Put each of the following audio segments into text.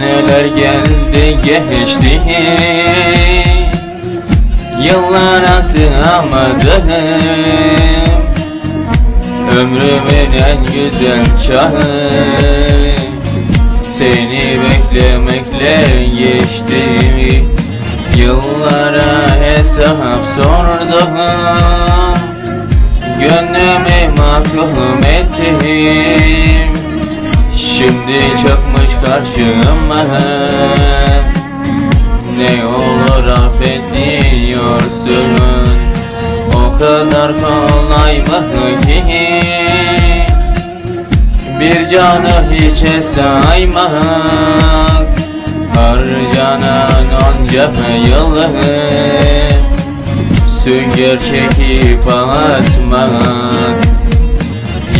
Seneler geldi geçti. Yıllara sığamadım Ömrümün en güzel çağı. Seni beklemekle geçti. Yıllara hesap sordum Gönlümü mahkum ettim Şimdi çıkmış karşıma. Ne olur affet diyorsun? O kadar kolay mı ki? Bir canı hiçe saymak Harcanan onca yılı. Sünger çekip atmak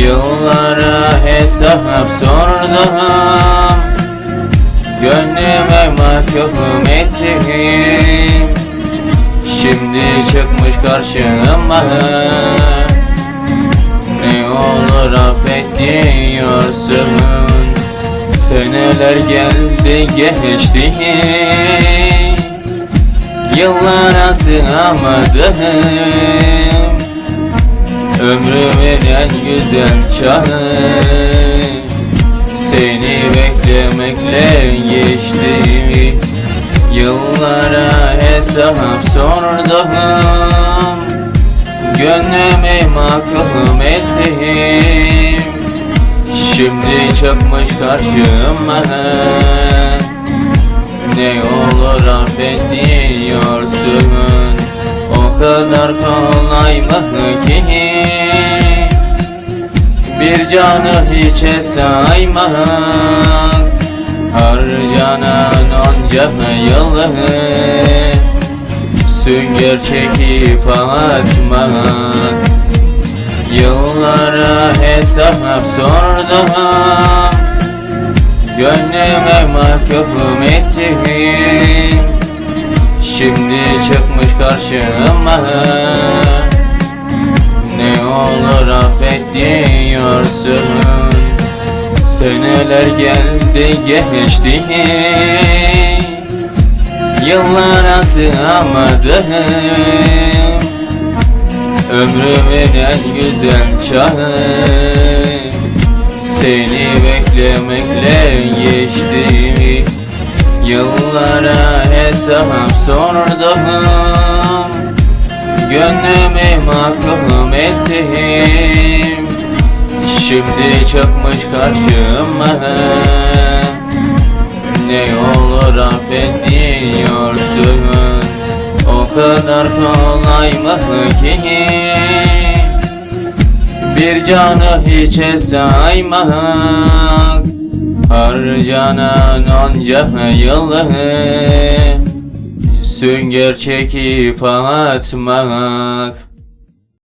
Yıllara hesap sordum Gönlüme mahkum ettim Şimdi çıkmış karşıma. Ne olur affet diyorsun. Seneler geldi geçti. Yıllara sığamadım Ömrümün en güzel çağı Seni beklemekle geçti Yıllara hesap sordum. Gönlümü mahkum ettim. Şimdi çıkmış karşıma. Ne olur affet diyorsun. O kadar kolay mı ki? Bir canı hiçe saymak Harcanan onca yılı? Sünger çekip atmak Yıllara hesap sordum. Gönlüme mahkum ettim. Şimdi karşıma Ne olur affet diyorsun. Seneler geldi geçti. Yıllara sığamadım Ömrümün en güzel çağı. Seni beklemekle geçti. Yıllara hesap sordum Gönlümü mahkum ettim. Şimdi çıkmış karşıma. Ne olur affet diyorsun. O kadar kolay mı ki? Bir canı hiçe saymak Harcanan onca yılı Sünger çekip atmak